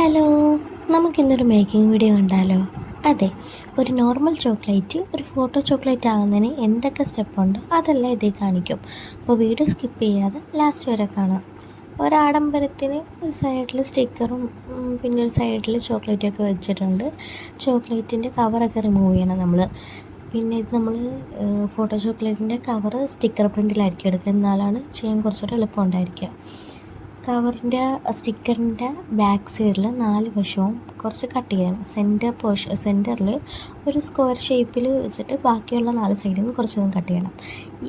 Hello നമുക്കിന്നൊരു making video കണ്ടാലോ? അതെ ഒരു നോർമൽ ചോക്ലേറ്റ് ഒരു ഫോട്ടോ ചോക്ലേറ്റ് ആകുന്നതിന് എന്തൊക്കെ സ്റ്റെപ്പുണ്ടോ അതെല്ലാം ഇതേ കാണിക്കും. അപ്പോൾ വീഡിയോ സ്കിപ്പ് ചെയ്യാതെ ലാസ്റ്റ് വരെ കാണാം. ഒരാഡംബരത്തിന് ഒരു സൈഡിൽ സ്റ്റിക്കറും പിന്നെ ഒരു സൈഡിൽ ചോക്ലേറ്റൊക്കെ വെച്ചിട്ടുണ്ട്. ചോക്ലേറ്റിന്റെ കവറൊക്കെ റിമൂവ് ചെയ്യണം നമ്മൾ പിന്നെ ഇത് നമ്മൾ ഫോട്ടോ ചോക്ലേറ്റിന്റെ കവർ സ്റ്റിക്കർ പ്രിന്റിലായിരിക്കും എടുക്കുക എന്നാലാണ് ചെയ്യാൻ കുറച്ചുകൂടെ എളുപ്പം ഉണ്ടായിരിക്കുക. കവറിന്റെ സ്റ്റിക്കറിന്റെ ബാക്ക് സൈഡിൽ നാല് വശവും കുറച്ച് കട്ട് ചെയ്യണം. സെന്റർ പോർഷൻ സെന്ററിൽ ഒരു സ്ക്വയർ ഷേപ്പിൽ വെച്ചിട്ട് ബാക്കിയുള്ള നാല് സൈഡിൽ നിന്ന് കുറച്ചൊന്നും കട്ട് ചെയ്യണം.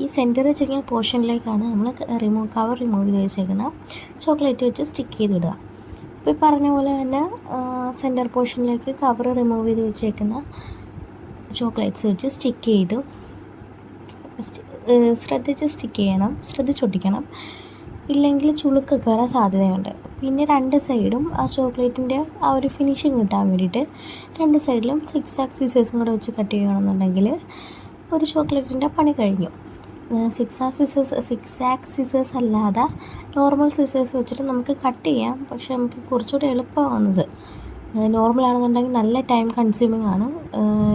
ഈ സെന്റർ വെച്ചിരിക്കുന്ന പോർഷനിലേക്കാണ് നമ്മൾ റിമൂവ് കവർ റിമൂവ് ചെയ്ത് വെച്ചേക്കുന്ന ചോക്ലേറ്റ് വെച്ച് സ്റ്റിക്ക് ചെയ്തിടുക. ഇപ്പോൾ പറഞ്ഞ പോലെ തന്നെ സെന്റർ പോർഷനിലേക്ക് കവർ റിമൂവ് ചെയ്ത് വെച്ചേക്കുന്ന ചോക്ലേറ്റ്സ് വെച്ച് സ്റ്റിക്ക് ചെയ്തു. ശ്രദ്ധിച്ച് സ്റ്റിക്ക് ചെയ്യണം. ശ്രദ്ധിച്ചൊട്ടിക്കണം ഇല്ലെങ്കിൽ ചുളുക്ക് കയറാൻ സാധ്യതയുണ്ട്. പിന്നെ രണ്ട് സൈഡും ആ ചോക്ലേറ്റിന്റെ ആ ഒരു ഫിനിഷിങ് കിട്ടാൻ വേണ്ടിയിട്ട് രണ്ട് സൈഡിലും സിക്സ് ആക്സ് സിസേഴ്സും കൂടെ വെച്ച് കട്ട് ചെയ്യുകയാണെന്നുണ്ടെങ്കിൽ ഒരു ചോക്ലേറ്റിന്റെ പണി കഴിഞ്ഞു. സിക്സ് ആ സിസേഴ്സ് സിക്സ് ആക്സ് സിസേഴ്സ് അല്ലാതെ നോർമൽ സിസേഴ്സ് വെച്ചിട്ട് നമുക്ക് കട്ട് ചെയ്യാം. പക്ഷേ നമുക്ക് കുറച്ചുകൂടി എളുപ്പമാവുന്നത്. നോർമൽ ആണെന്നുണ്ടെങ്കിൽ നല്ല ടൈം കൺസ്യൂമിങ് ആണ്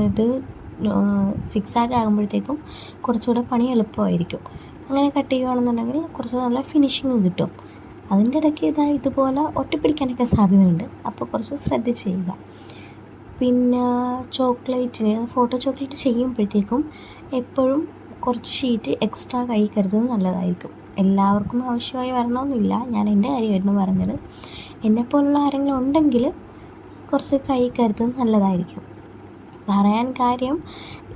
ഇത് സിക്സ് ആഗ് ആകുമ്പോഴത്തേക്കും കുറച്ചുകൂടെ പണി എളുപ്പമായിരിക്കും. അങ്ങനെ കട്ട് ചെയ്യുകയാണെന്നുണ്ടെങ്കിൽ കുറച്ച് നല്ല ഫിനിഷിങ് കിട്ടും. അതിന്റെ ഇടയ്ക്ക് ഇതാ ഇതുപോലെ ഒട്ടിപ്പിടിക്കാനൊക്കെ സാധ്യതയുണ്ട്. അപ്പോൾ കുറച്ച് ശ്രദ്ധിച്ച് ചെയ്യുക പിന്നെ ചോക്ലേറ്റിന് ഫോട്ടോ ചോക്ലേറ്റ് ചെയ്യുമ്പോഴത്തേക്കും എപ്പോഴും കുറച്ച് ഷീറ്റ് എക്സ്ട്രാ കൈ കരുതുന്നത് നല്ലതായിരിക്കും. എല്ലാവർക്കും ആവശ്യമായി വരണമെന്നില്ല. ഞാൻ എന്റെ കാര്യമായിരുന്നു പറഞ്ഞത്. എന്നെപ്പോലുള്ള ആരെങ്കിലും ഉണ്ടെങ്കിൽ കുറച്ച് കൈ കരുതുന്നത് നല്ലതായിരിക്കും. പറയാൻ കാര്യം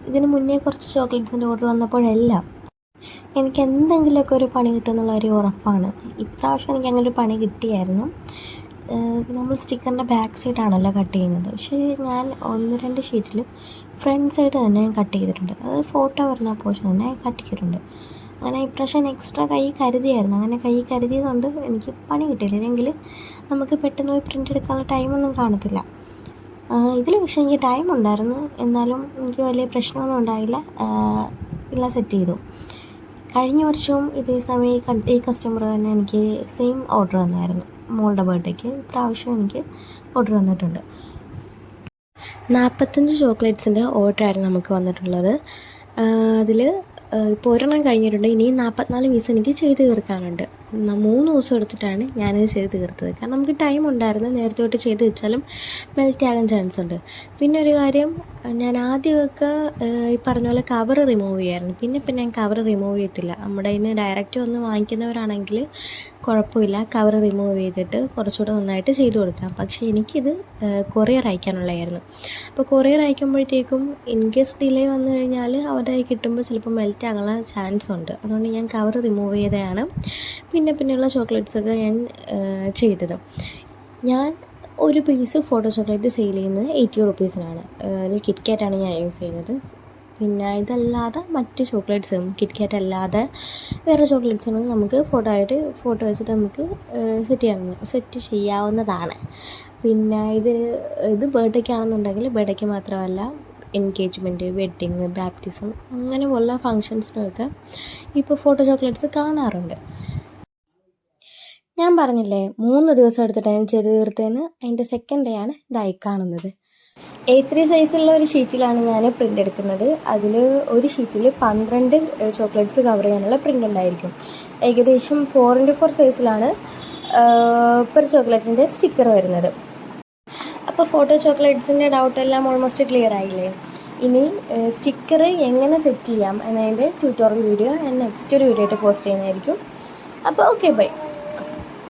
ഇതിന് മുന്നേ കുറച്ച് ചോക്ലേറ്റ്സിന്റെ ഓർഡർ വന്നപ്പോഴെല്ലാം എനിക്ക് എന്തെങ്കിലുമൊക്കെ ഒരു പണി കിട്ടുമെന്നുള്ള ഒരു ഉറപ്പാണ്. ഇപ്രാവശ്യം എനിക്ക് അങ്ങനെ ഒരു പണി കിട്ടിയായിരുന്നു. നമ്മൾ സ്റ്റിക്കറിന്റെ ബാക്ക് സൈഡാണല്ലോ കട്ട് ചെയ്യുന്നത്. പക്ഷേ ഞാൻ ഒന്ന് രണ്ട് ഷീറ്റിൽ ഫ്രണ്ട് സൈഡ് തന്നെ ഞാൻ കട്ട് ചെയ്തിട്ടുണ്ട്. അത് ഫോട്ടോ വരുന്ന പോർഷൻ തന്നെ കട്ട് ചെയ്തിട്ടുണ്ട്. അങ്ങനെ ഇപ്രാവശ്യം എക്സ്ട്രാ കൈ കരുതിയായിരുന്നു. അങ്ങനെ കൈ കരുതിയതുകൊണ്ട് എനിക്ക് പണി കിട്ടിയില്ല. ഇല്ലെങ്കിൽ നമുക്ക് പെട്ടെന്ന് പോയി പ്രിന്റ് എടുക്കാനുള്ള ടൈമൊന്നും കാണത്തില്ല. ഇതിൽ പക്ഷേ എനിക്ക് ടൈം ഉണ്ടായിരുന്നു. എന്നാലും എനിക്ക് വലിയ പ്രശ്നമൊന്നും ഉണ്ടായില്ല. എല്ലാം സെറ്റ് ചെയ്തു. കഴിഞ്ഞ വർഷവും ഇതേ സമയം ഈ കസ്റ്റമർ തന്നെ എനിക്ക് സെയിം ഓർഡർ വന്നായിരുന്നു മോളുടെ ബർത്ത്ഡേക്ക് ഇപ്രാവശ്യം എനിക്ക് ഓർഡർ വന്നിട്ടുണ്ട് നാൽപ്പത്തഞ്ച് ചോക്ലേറ്റ്സിന്റെ ഓർഡറായിരുന്നു നമുക്ക് വന്നിട്ടുള്ളത്. അതിൽ ഇപ്പോൾ ഒരെണ്ണം കഴിഞ്ഞിട്ടുണ്ട്. ഇനിയും നാൽപ്പത്തിനാല് പീസ് എനിക്ക് ചെയ്ത് തീർക്കാനുണ്ട്. മൂന്ന് ദിവസം എടുത്തിട്ടാണ് ഞാനിത് ചെയ്ത് തീർത്തത്. കാരണം നമുക്ക് ടൈം ഉണ്ടായിരുന്നു. നേരത്തെ തൊട്ട് ചെയ്ത് വെച്ചാലും മെൽറ്റ് ആകാൻ ചാൻസ് ഉണ്ട്. പിന്നെ ഒരു കാര്യം ഞാൻ ആദ്യമൊക്കെ ഈ പറഞ്ഞ പോലെ കവർ റിമൂവ് ചെയ്യായിരുന്നു. പിന്നെ പിന്നെ ഞാൻ കവർ റിമൂവ് ചെയ്യത്തില്ല. നമ്മുടെ ഇതിന് ഡയറക്റ്റ് വന്ന് വാങ്ങിക്കുന്നവരാണെങ്കിൽ കുഴപ്പമില്ല. കവർ റിമൂവ് ചെയ്തിട്ട് കുറച്ചുകൂടെ നന്നായിട്ട് ചെയ്തു കൊടുക്കാം. പക്ഷേ എനിക്കിത് കൊറിയർ അയക്കാനുള്ളതായിരുന്നു. അപ്പോൾ കൊറിയർ അയക്കുമ്പോഴത്തേക്കും ഇൻ കേസ് ഡിലേ വന്നു കഴിഞ്ഞാൽ അവരുടെ കയ്യിൽ കിട്ടുമ്പോൾ ചിലപ്പോൾ മെൽറ്റ് ആകാനുള്ള ചാൻസ് ഉണ്ട്. അതുകൊണ്ട് ഞാൻ കവർ റിമൂവ് ചെയ്തതാണ്. പിന്നെ പിന്നെയുള്ള ചോക്ലേറ്റ്സൊക്കെ ഞാൻ ചെയ്തത്. ഞാൻ ഒരു പീസ് ഫോട്ടോ ചോക്ലേറ്റ് സെയിൽ ചെയ്യുന്നത് എയ്റ്റി റുപ്പീസിനാണ് അതിൽ കിറ്റ്കാറ്റാണ് ഞാൻ യൂസ് ചെയ്യുന്നത്. പിന്നെ ഇതല്ലാതെ മറ്റ് ചോക്ലേറ്റ്സും കിറ്റ്കാറ്റ് അല്ലാതെ വേറെ ചോക്ലേറ്റ്സും നമുക്ക് ഫോട്ടോ ആയിട്ട് ഫോട്ടോ വെച്ചിട്ട് നമുക്ക് സെറ്റ് ചെയ്യാവുന്ന സെറ്റ് ചെയ്യാവുന്നതാണ്. പിന്നെ ഇത് ഇത് ബർത്ത്ഡേക്ക് ആണെന്നുണ്ടെങ്കിൽ ബർത്ത്ഡേക്ക് മാത്രമല്ല എൻഗേജ്മെന്റ് വെഡ്ഡിങ് ബാപ്റ്റിസം അങ്ങനെ പോലുള്ള ഫങ്ഷൻസിനുമൊക്കെ ഇപ്പോൾ ഫോട്ടോ ചോക്ലേറ്റ്സ് കാണാറുണ്ട്. ഞാൻ പറഞ്ഞില്ലേ മൂന്ന് ദിവസം എടുത്തിട്ടാണ് ചെയ്ത് തീർത്തതെന്ന് അതിന്റെ സെക്കൻഡ് ഡേ ആണ് ഇതായി കാണുന്നത്. എ ത്രീ സൈസുള്ള ഒരു ഷീറ്റിലാണ് ഞാൻ പ്രിന്റ് എടുക്കുന്നത്. അതിൽ ഒരു ഷീറ്റിൽ പന്ത്രണ്ട് ചോക്ലേറ്റ്സ് കവർ ചെയ്യാനുള്ള പ്രിന്റ് ഉണ്ടായിരിക്കും. ഏകദേശം ഫോർ ഇന്റു ഫോർ സൈസിലാണ് പെർ ചോക്ലേറ്റിന്റെ സ്റ്റിക്കർ വരുന്നത്. അപ്പോൾ ഫോട്ടോ ചോക്ലേറ്റ്സിന്റെ ഡൗട്ടെല്ലാം ഓൾമോസ്റ്റ് ക്ലിയർ ആയില്ലേ? ഇനി സ്റ്റിക്കർ എങ്ങനെ സെറ്റ് ചെയ്യാം എന്നതിന്റെ ട്യൂട്ടോറിയൽ വീഡിയോ ഞാൻ നെക്സ്റ്റ് ഒരു വീഡിയോ ആയിട്ട് പോസ്റ്റ് ചെയ്യുന്നതായിരിക്കും. അപ്പോൾ ഓക്കെ ബൈ